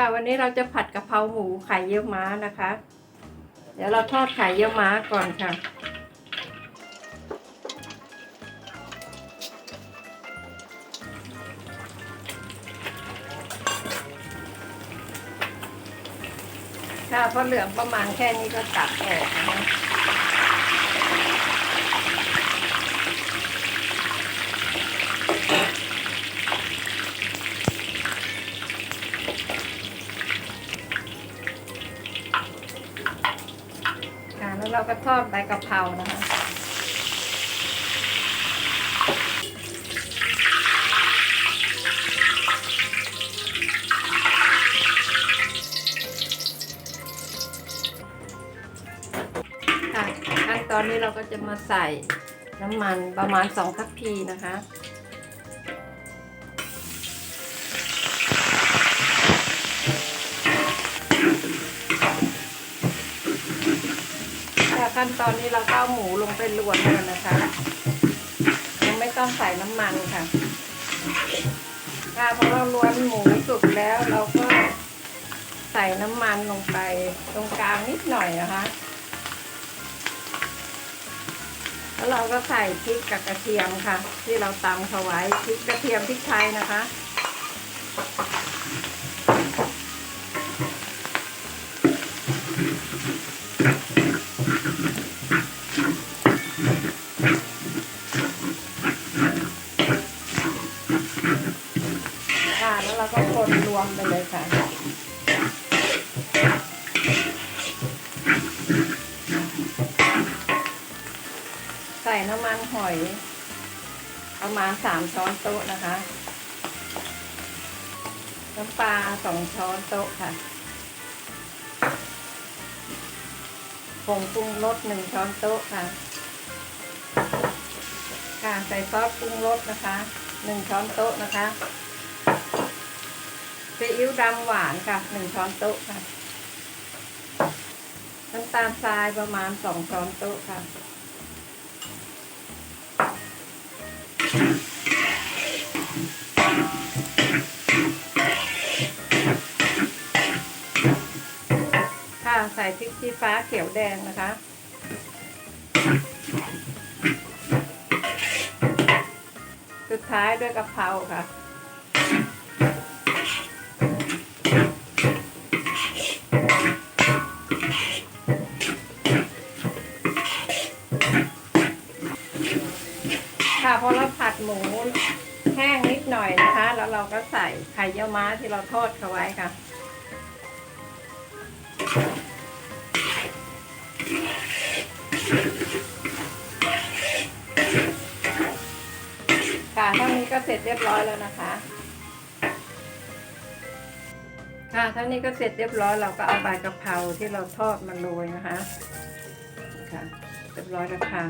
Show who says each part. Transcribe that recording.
Speaker 1: ค่ะวันนี้เราจะผัดกะเพราหมูไข่เยี่ยวม้านะคะ เดี๋ยวเราทอดไข่เยี่ยวม้าก่อนค่ะ ค่ะพอเหลืองประมาณแค่นี้ก็ตัดออกนะคะ แล้วเราก็ทอดใบกะเพรานะคะค่ะขั้นตอนนี้เราก็จะมาใส่น้ำมันประมาณสองทัพพีนะคะ ขั้นตอนนี้เราก็เอาหมูลงไปลวนกันนะคะ ยังไม่ต้องใส่น้ำมันค่ะค่ะพอเราลวนหมูสุกแล้วเราก็ใส่น้ำมันลงไปตรงกลางนิดหน่อยนะคะ แล้วเราก็ใส่พริกกับกระเทียมค่ะ ที่เราตำเขาไว้พริกกระเทียมพริกไทยนะคะ ค่ะแล้วเราก็คนรวมไปเลยค่ะใส่น้ำมันหอย ประมาณสามช้อนโต๊ะนะคะ น้ำปลาสองช้อนโต๊ะค่ะผงปรุงรสหนึ่งช้อนโต๊ะค่ะค่ะใส่ซอสปรุงรสนะคะ หนึ่งช้อนโต๊ะนะคะซีอิ๊วดำหวานค่ะหนึ่งช้อนโต๊ะค่ะน้ำตาลทรายประมาณสองช้อนโต๊ะค่ะค่ะใส่พริกชี้ฟ้าเขียวแดงนะคะ ท้ายด้วยกะเพราค่ะ ค่ะพอเราผัดหมูแห้งนิดหน่อยนะคะ แล้วเราก็ใส่ไข่เยี่ยวม้าที่เราทอดเขาไว้ค่ะ ค่ะเท่านี้ก็เสร็จเรียบร้อยแล้วนะคะ ค่ะเท่านี้ก็เสร็จเรียบร้อยเราก็เอาใบกะเพราที่เราทอดมาโรยนะคะ ค่ะ เรียบร้อยแล้วค่ะ